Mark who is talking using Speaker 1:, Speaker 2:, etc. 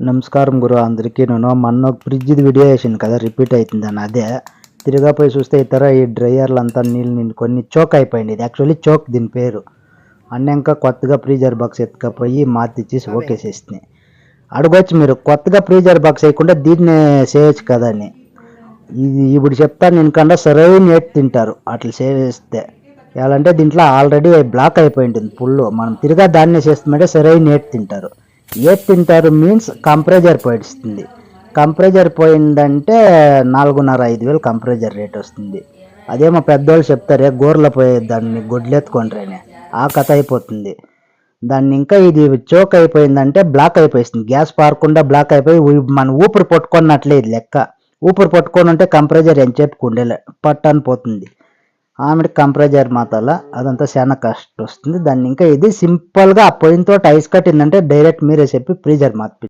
Speaker 1: నమస్కారం గురు అందరికీ నేను మొన్న ఫ్రిడ్జ్ వీడియో వేసాను కదా రిపీట్ అవుతుందని అదే తిరిగా పోయి చూస్తే ఇతర ఈ డ్రైయర్లు అంతా నీళ్ళు నిండుకొని చోక్ అయిపోయింది. ఇది యాక్చువల్లీ చోక్ దీని పేరు. అన్నాక కొత్తగా ఫ్రీజర్ బాక్స్ ఎత్తుకపోయి మార్చిచ్చేసి ఓకే అడగొచ్చు మీరు కొత్తగా ఫ్రీజర్ బాక్స్ వేయకుండా దీన్నే చేయొచ్చు కదా అని. ఇది ఇప్పుడు చెప్తాను నేను కన్నా సరైన ఏట్ తింటారు. అట్లా చేస్తే ఎలాంటే దీంట్లో ఆల్రెడీ బ్లాక్ అయిపోయి ఉంటుంది పుల్లు మనం తిరిగా దాన్నే చేస్తామంటే సరైన ఏట్ తింటారు. ఏ తింటారు మీన్స్ కంప్రెజర్ పోయిస్తుంది. కంప్రెజర్ పోయిందంటే నాలుగున్నర ఐదు వేలు కంప్రెజర్ రేట్ వస్తుంది. అదేమో పెద్దోళ్ళు చెప్తారే గోర్ల పోయే దాన్ని గొడ్లెత్తుకుంటారని ఆ కథ అయిపోతుంది. దాన్ని ఇంకా ఇది చోక్ అయిపోయిందంటే బ్లాక్ అయిపోయింది గ్యాస్ పారకుండా బ్లాక్ అయిపోయి మన ఊపిరి పట్టుకున్నట్లే ఇది లెక్క. ఊపిరి పట్టుకొని ఉంటే కంప్రెజర్ ఎంత చెప్పుకుండే పట్టని పోతుంది. ఆమెకి కంప్రెజర్ మాతల అదంతా చాలా కష్టం వస్తుంది. దాన్ని ఇంకా ఇది సింపుల్గా ఆ పొయ్యితో ఐస్ కట్టిందంటే డైరెక్ట్ మీరే చెప్పి ఫ్రీజర్ మార్పి